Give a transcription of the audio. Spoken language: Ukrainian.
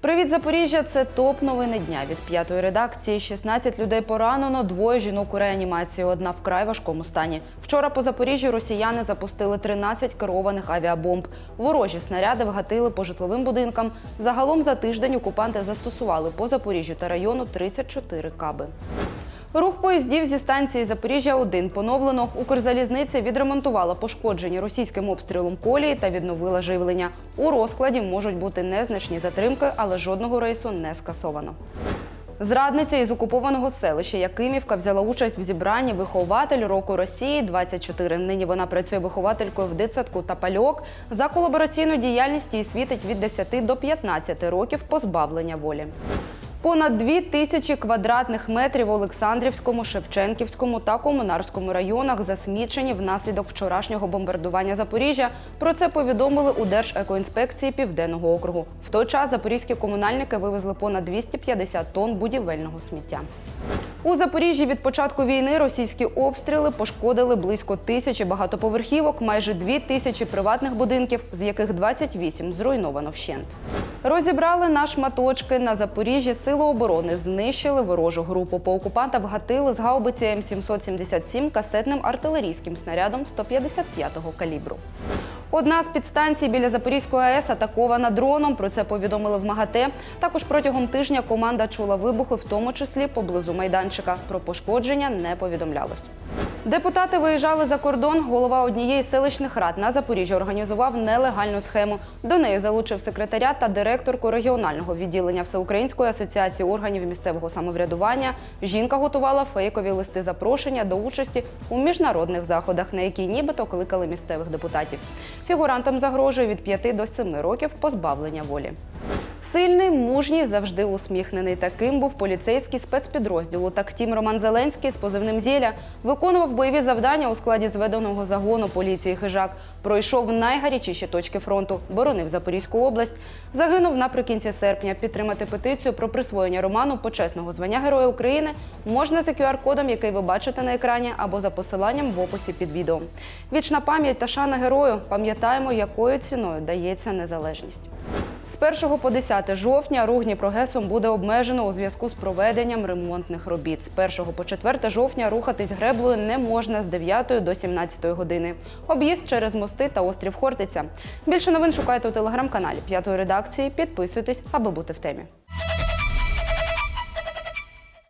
Привіт, Запоріжжя! Це топ новини дня від п'ятої редакції. 16 людей поранено, двоє жінок у реанімації. Одна вкрай важкому стані. Вчора по Запоріжжю росіяни запустили 13 керованих авіабомб. Ворожі снаряди вгатили по житловим будинкам. Загалом за тиждень окупанти застосували по Запоріжжю та району 34 каби. Рух поїздів зі станції Запоріжжя 1 поновлено. Укрзалізниця відремонтувала пошкоджені російським обстрілом колії та відновила живлення. У розкладі можуть бути незначні затримки, але жодного рейсу не скасовано. Зрадниця із окупованого селища Якимівка взяла участь в зібранні вихователь року Росії 24. Нині вона працює вихователькою в дитсадку та пальок. За колабораційну діяльність їй світить від 10 до 15 років позбавлення волі. Понад дві тисячі квадратних метрів у Олександрівському, Шевченківському та Комунарському районах засмічені внаслідок вчорашнього бомбардування Запоріжжя. Про це повідомили у Держекоінспекції Південного округу. В той час запорізькі комунальники вивезли понад 250 тонн будівельного сміття. У Запоріжжі від початку війни російські обстріли пошкодили близько тисячі багатоповерхівок, майже дві тисячі приватних будинків, з яких 28 зруйновано вщент. Розібрали на шматочки на Запоріжжі сили оборони, знищили ворожу групу. По окупантам вгатили з гаубиці М777 касетним артилерійським снарядом 155-го калібру. Одна з підстанцій біля Запорізької АЕС атакована дроном. Про це повідомили в МАГАТЕ. Також протягом тижня команда чула вибухи, в тому числі поблизу майданчика. Про пошкодження не повідомлялось. Депутати виїжджали за кордон. Голова однієї селищних рад на Запоріжжі організував нелегальну схему. До неї залучив секретаря та директорку регіонального відділення Всеукраїнської асоціації органів місцевого самоврядування. Жінка готувала фейкові листи запрошення до участі у міжнародних заходах, на які нібито кликали місцевих депутатів. Фігурантам загрожує від 5 до 7 років позбавлення волі. Сильний, мужній, завжди усміхнений. Таким був поліцейський спецпідрозділу. Так втім, Роман Зеленський з позивним зілля виконував бойові завдання у складі зведеного загону поліції Хижак. Пройшов найгарячіші точки фронту, боронив Запорізьку область. Загинув наприкінці серпня. Підтримати петицію про присвоєння Роману почесного звання Героя України можна за QR-кодом, який ви бачите на екрані, або за посиланням в описі під відео. Вічна пам'ять та шана герою. Пам'ятаємо, якою ціною дається незалежність. З 1 по 10 жовтня рух Дніпрогесом буде обмежено у зв'язку з проведенням ремонтних робіт. З 1 по 4 жовтня рухатись греблею не можна з 9 до 17 години. Об'їзд через мости та острів Хортиця. Більше новин шукайте у телеграм-каналі п'ятої редакції. Підписуйтесь, аби бути в темі.